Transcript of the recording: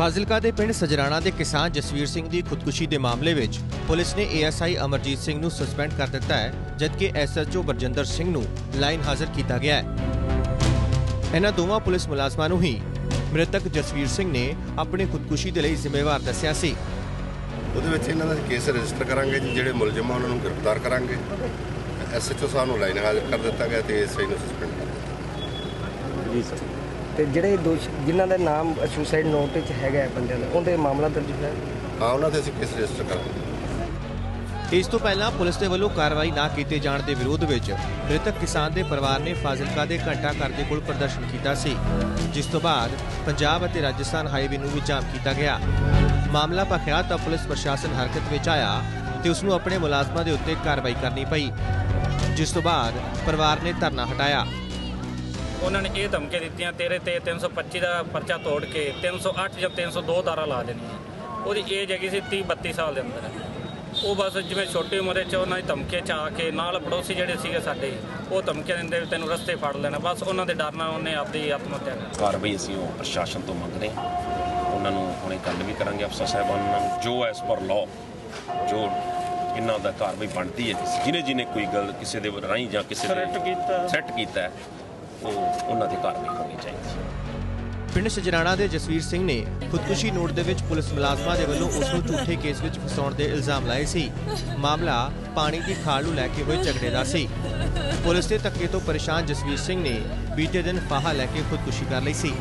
ਫਾਜ਼ਿਲਕਾ ਦੇ ਪਿੰਡ ਸਜਰਾਣਾ ਦੇ ਕਿਸਾਨ ਜਸਵੀਰ ਸਿੰਘ ਦੀ ਖੁਦਕੁਸ਼ੀ ਦੇ ਮਾਮਲੇ ਵਿੱਚ ਪੁਲਿਸ ਨੇ ਏਐਸਆਈ ਅਮਰਜੀਤ ਸਿੰਘ ਨੂੰ ਸਸਪੈਂਡ ਕਰ ਦਿੱਤਾ ਹੈ ਜਦਕਿ ਐਸਐਚਓ ਬਰਜਿੰਦਰ ਸਿੰਘ ਨੂੰ ਲਾਈਨ ਹਾਜ਼ਰ ਕੀਤਾ ਗਿਆ ਹੈ। ਇਹਨਾਂ ਦੋਵਾਂ ਪੁਲਿਸ ਮੁਲਾਜ਼ਮਾਂ ਨੂੰ ਹੀ ਮ੍ਰਿਤਕ ਜਸਵੀਰ ਸਿੰਘ ਨੇ ਆਪਣੀ ਖੁਦਕੁਸ਼ੀ ਦੇ ਲਈ ਜ਼ਿੰਮੇਵਾਰ ਦੱਸਿਆ ਸੀ। ਉਹਦੇ ਵਿੱਚ ਇਹਨਾਂ ਦਾ ਕੇਸ ਰਜਿਸਟਰ ਕਰਾਂਗੇ ਜਿਹੜੇ ਮੁਲਜ਼ਮ ਆ ਉਹਨਾਂ ਨੂੰ ਗ੍ਰਿਫਤਾਰ ਕਰਾਂਗੇ। ਐਸਐਚਓ ਸਾਹਿਬ ਨੂੰ ਲਾਈਨ ਹਾਜ਼ਰ ਕਰ ਦਿੱਤਾ ਗਿਆ ਤੇ ਐਸਆਈ ਨੂੰ ਸਸਪੈਂਡ ਕਰ ਦਿੱਤਾ। ਜੀ ਸਰ। ਤੇ ਜਿਹੜੇ ਦੋਸ਼ ਜਿਨ੍ਹਾਂ ਦਾ ਨਾਮ ਸੁਸਾਈਡ ਨੋਟ ਵਿੱਚ ਹੈਗਾ ਹੈ ਬੰਦਿਆਂ ਦਾ ਉਹਦੇ ਮਾਮਲਾ ਦਰਜ ਹੋਇਆ? ਹਾਂ ਉਹਨਾਂ ਤੇ ਅਸੀਂ ਕੇਸ ਰਜਿਸਟਰ ਕਰਾਂਗੇ। ਇਸ ਤੋਂ ਪਹਿਲਾਂ ਪੁਲਿਸ ਦੇ ਵੱਲੋਂ ਕਾਰਵਾਈ ਨਾ ਕੀਤੇ ਜਾਣ ਦੇ ਵਿਰੋਧ ਵਿੱਚ ਮ੍ਰਿਤਕ ਕਿਸਾਨ ਦੇ ਪਰਿਵਾਰ ਨੇ ਫਾਜ਼ਿਲਕਾ ਦੇ ਘੰਟਾ ਘਰ ਦੇ ਕੋਲ ਪ੍ਰਦਰਸ਼ਨ ਕੀਤਾ ਸੀ ਜਿਸ ਤੋਂ ਬਾਅਦ ਪੰਜਾਬ ਅਤੇ ਰਾਜਸਥਾਨ ਹਾਈਵੇ ਨੂੰ ਵੀ ਜਾਮ ਕੀਤਾ ਗਿਆ। ਮਾਮਲਾ ਭਖਿਆ ਤਾਂ ਪੁਲਿਸ ਪ੍ਰਸ਼ਾਸਨ ਹਰਕਤ ਵਿੱਚ ਆਇਆ ਤੇ ਉਸ ਨੂੰ ਆਪਣੇ ਮੁਲਾਜ਼ਮਾਂ ਦੇ ਉੱਤੇ ਕਾਰਵਾਈ ਕਰਨੀ ਪਈ ਜਿਸ ਤੋਂ ਬਾਅਦ ਪਰਿਵਾਰ ਨੇ ਧਰਨਾ ਹਟਾਇਆ। ਉਹਨਾਂ ਨੇ ਇਹ ਧਮਕੀਆਂ ਦਿੱਤੀਆਂ ਤੇਰੇ ਤੇ 325 ਦਾ ਪਰਚਾ ਤੋੜ ਕੇ 308 ਜਾਂ 302 ਦਾਰਾ ਲਾ ਦੇਣੀ ਹੈ ਉਹਦੀ ਏਜ ਹੈਗੀ ਸੀ 30 32 ਸਾਲ ਦੇ ਅੰਦਰ। ਉਹ ਬਸ ਜਿਵੇਂ ਛੋਟੀ ਉਮਰੇ ਚ ਉਹਨਾਂ ਦੀ ਧਮਕੀਆਂ ਚ ਆ ਕੇ ਨਾਲ ਪੜੋਸੀ ਜਿਹੜੇ ਸੀਗੇ ਸਾਡੇ ਉਹ ਧਮਕੀਆਂ ਦਿੰਦੇ ਵੀ ਤੈਨੂੰ ਰਸਤੇ ਫੜ ਲੈਣਾ। ਬਸ ਉਹਨਾਂ ਦੇ ਡਰ ਨਾਲ ਉਹਨੇ ਆਪਦੀ ਆਤਮ ਹੱਤਿਆ ਕਰ ਲਈ। ਕਾਰਵਾਈ ਅਸੀਂ ਉਹ ਪ੍ਰਸ਼ਾਸਨ ਤੋਂ ਮੰਗਦੇ ਹਾਂ। ਉਹਨਾਂ ਨੂੰ ਹੁਣੇ ਗੱਲ ਵੀ ਕਰਾਂਗੇ ਅਫਸਰ ਸਾਹਿਬਾਨ ਨਾਲ। ਜੋ ਐਸ ਪਰ ਲਾਅ ਜੋ ਇਹਨਾਂ ਦਾ ਕਾਰਵਾਈ ਬਣਦੀ ਹੈ ਜਿਹਨੇ ਜਿਹਨੇ ਕੋਈ ਗੱਲ ਕਿਸੇ ਦੇ ਰਾਹੀਂ ਜਾਂ ਕਿਸੇ ਦੇ Threat ਕੀਤਾ। ਉਹ ਉਹਨਾਂ ਦੀ ਕਾਰਵਾਈ ਹੋਣੀ ਚਾਹੀਦੀ ਹੈ। ਪਿੰਡ ਸਜਰਾਣਾ ਦੇ ਜਸਵੀਰ ਸਿੰਘ ਨੇ ਖੁਦਕੁਸ਼ੀ ਨੋਟ ਦੇ ਵਿੱਚ ਪੁਲਿਸ ਮੁਲਾਜ਼ਮਾਂ ਦੇ ਵੱਲੋਂ ਉਸ ਨੂੰ ਝੂਠੇ ਕੇਸ ਵਿੱਚ ਫਸਾਉਣ ਦੇ ਇਲਜ਼ਾਮ ਲਾਏ ਸੀ। ਮਾਮਲਾ ਪਾਣੀ ਦੀ ਖਾਲ ਨੂੰ ਲੈ ਕੇ ਹੋਏ ਝਗੜੇ ਦਾ ਸੀ। ਪੁਲਿਸ ਦੇ ਧੱਕੇ ਤੋਂ ਪਰੇਸ਼ਾਨ ਜਸਵੀਰ ਸਿੰਘ ਨੇ ਬੀਤੇ ਦਿਨ ਫਾਹਾ ਲੈ ਕੇ ਖੁਦਕੁਸ਼ੀ ਕਰ ਲਈ ਸੀ।